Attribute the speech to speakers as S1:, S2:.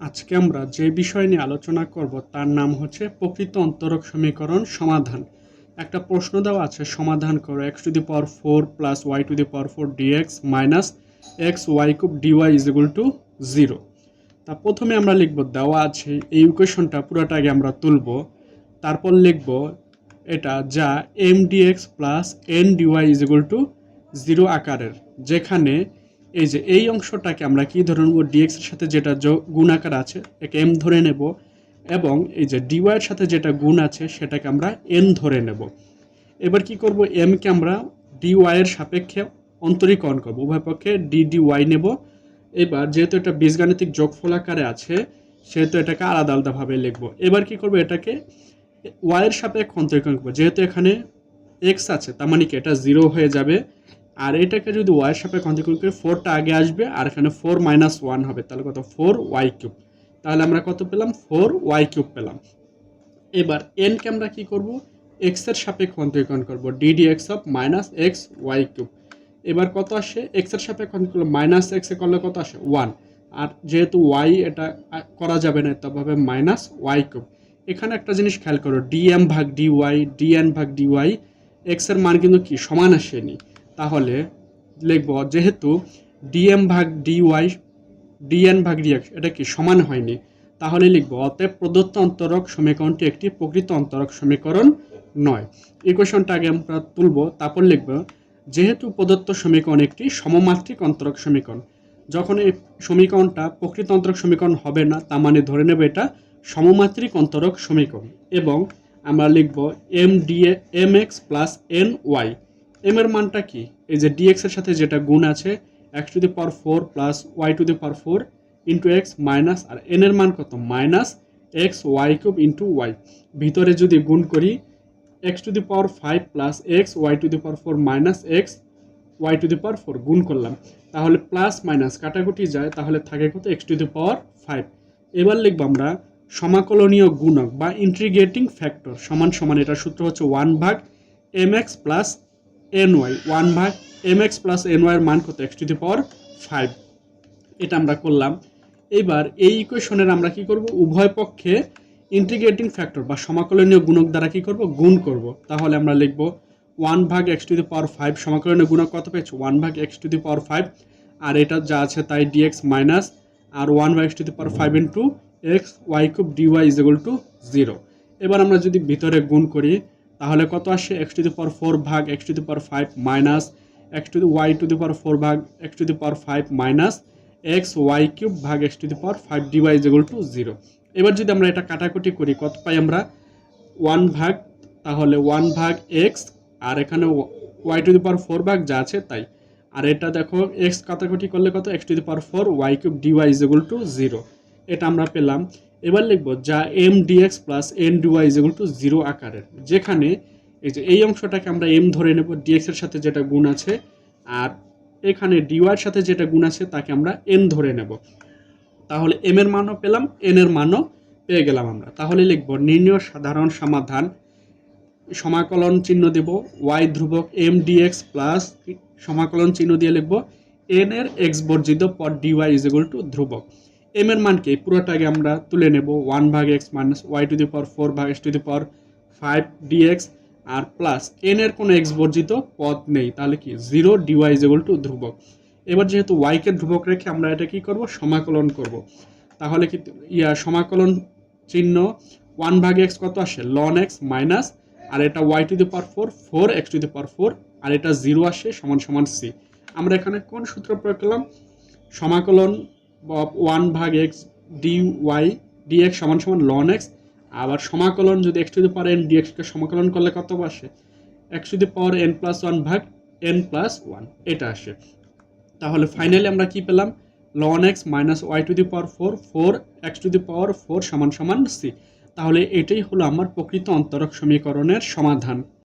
S1: আজকে আমরা যে বিষয় নিয়ে আলোচনা করব, তার নাম হচ্ছে প্রকৃত অন্তরক সমীকরণ সমাধান। একটা প্রশ্ন দেওয়া আছে, সমাধান করো x to the power four plus y to the power four dx minus x y cube dy is equal to zero তা প্রথমে আমরা লিখব, দেওয়া আছে এই ইকুয়েশনটা, পুরোটা আগে আমরা তুলব। তারপর লিখব এটা যা m dx plus n dy is equal to zero আকারের, যেখানে এই যে এই অংশটাকে আমরা কি ধরে নেব? ডিএক্স এর সাথে যেটা যোগ- গুণ আকার আছে, একে এম ধরে নেব এবং এই যে ডিওয়াই এর সাথে যেটা গুণ আছে, সেটাকে আমরা এন ধরে নেব। এবার কি করব? এমকে আমরা ডিওয়াই এর সাপেক্ষে অন্তরীকরণ করব। উভয় পক্ষে ডি ডি ওয়াই নেব। এবার যেহেতু এটা বীজগাণিতিক যোগফল আকারে আছে, সেহেতু এটাকে আলাদা আলাদাভাবে লিখব। এবার কি করব? এটাকে ওয়াইয়ের সাপেক্ষে অন্তরীকরণ করব। যেহেতু এখানে এক্স আছে, তার মানে কি? এটা জিরো হয়ে যাবে। আর এটাকে যদি ওয়াই সাপে অন্তরীকরণ করি ফোরটা আগে আসবে, আর এখানে ফোর মাইনাস ওয়ান হবে, তাহলে কত? ফোর ওয়াই কিউব তাহলে আমরা কত পেলাম? ফোর ওয়াই কিউব পেলাম। এবার এনকে আমরা কী করব? এক্সের সাপেক্ষে অন্তরীকরণ করব d d x of minus x y cube এবার কত আসে? এক্সের সাপেক্ষে অন্তরীকরণ মাইনাস এক্সে করলে কত আসে? ওয়ান আর যেহেতু ওয়াই এটা করা যাবে না, তবে মাইনাস ওয়াই কিউব এখানে একটা জিনিস খেয়াল করো ডিএম ভাগ ডি ওয়াই ডিএন ভাগ ডি ওয়াই এক্সের মান কিন্তু কি? সমান আসেনি। তাহলে লিখব যেহেতু ডিএম ভাগ ডি ওয়াই ডিএন ভাগ ডিএক্স এটা কি সমান হয়নি, তাহলে লিখব অতএব প্রদত্ত অন্তরক সমীকরণটি একটি প্রকৃত অন্তরক সমীকরণ নয়। ইকুয়েশনটা আগে আমরা তুলব, তারপর লিখব, যেহেতু প্রদত্ত সমীকরণ একটি সমমাত্রিক অন্তরক সমীকরণ, যখন এই সমীকরণটা প্রকৃত অন্তরক সমীকরণ হবে না, তার মানে ধরে নেব এটা সমমাত্রিক অন্তরক সমীকরণ, এবং আমরা লিখব m d m x plus n y m এর মানটা কি? এই যে ডিএক্স এর সাথে যেটা গুণ আছে x to the power four plus y to the power four into x minus R N এর মান কত? Minus x y cube into y ভিতরে যদি গুণ করি x to the power five plus x y to the power four minus x y to the power four গুণ করলাম। তাহলে প্লাস মাইনাস কাটাকুটি যায়, তাহলে থাকে কত? X to the power five এবার লিখব আমরা সমাকলনীয় গুণক বা ইন্ট্রিগেটিং ফ্যাক্টর সমান সমান এটার সূত্র হচ্ছে ওয়ান ভাগ m x plus n y one ভাগ এম এক্স প্লাস এন ওয়াইয়ের মান কত? X to the power five এটা আমরা করলাম। এবার এই ইকুয়েশনের আমরা কি করব? উভয় পক্ষে ইন্টিগ্রেটিং ফ্যাক্টর বা সমাকলনীয় গুণক দ্বারা কি করব? গুণ করব। তাহলে আমরা লিখব ওয়ান ভাগ x to the power five সমাকলনীয় গুণক কত পেয়েছে? ওয়ান ভাগ x to the power five আর এটা যা আছে তাই ডিএক্স মাইনাস আর ওয়ান ভাগ x to the power five into x y cube dy is equal to zero এবার আমরা যদি ভিতরে গুণ করি তাহলে কত আসে? X to the power four ভাগ x to the power five minus x to the y to the power four ভাগ x to the power five minus x y cube ভাগ x to the power five dy is equal to zero এবার যদি আমরা এটা কাটাকুটি করি, কত পাই আমরা? ওয়ান ভাগ, তাহলে ওয়ান ভাগ এক্স আর এখানে y to the power four ভাগ যা আছে তাই। আর এটা দেখো এক্স কাটাকুটি করলে কত? X to the power four y cube dy is to zero এটা আমরা পেলাম। এবার লিখব যা m dx plus n dy is to zero আকারের। যেখানে এই যে এই অংশটাকে আমরা এম ধরে নেব ডিএক্স এর সাথে যেটা গুণ আছে, আর এখানে ডিওয়াইয়ের সাথে যেটা গুণ আছে, তাকে আমরা এন ধরে নেব। তাহলে এম এর মানও পেলাম এন এর মানও পেয়ে গেলাম আমরা। তাহলে লিখব নির্ণয় সাধারণ সমাধান। সমাকলন চিহ্ন দেব ওয়াই ধ্রুবক এম ডিএক্স প্লাস সমাকলন চিহ্ন দিয়ে লিখব এন এর এক্স বর্জিত পর ডিওয়াই ইজ টু ধ্রুবক। এম এর মানকে পুরোটাকে আমরা তুলে নেব ওয়ান ভাগ x minus y to the power four ভাগ x to the power five dx R plus N এর কোনো এক্স বর্জিত পদ নেই, তাহলে কি zero dy is equal to ধ্রুবক। এবার যেহেতু ওয়াইকে ধ্রুবক রেখে আমরা এটা কি করব? সমাকলন করব। তাহলে কি ইয়া সমাকলন চিহ্ন ওয়ান ভাগ এক্স কত আসে? লন এক্স মাইনাস আর এটা y to the power four four x to the power four আর এটা জিরো আসে, সমান সমান সি আমরা এখানে কোন সূত্র প্রয়োগ করলাম? সমাকলন ওয়ান ভাগ x d y d x সমান সমান লন এক্স। আবার সমাকলন যদি x to the power n ডিএক্সকে সমাকলন করলে কত আসে? X to the power n plus one ভাগ এন প্লাস ওয়ান এটা আসে। তাহলে ফাইনালি আমরা কি পেলাম? Ln x minus y to the power four four x to the power four সমান সমান সি তাহলে এটাই হলো আমার প্রকৃত অন্তরক সমীকরণের সমাধান।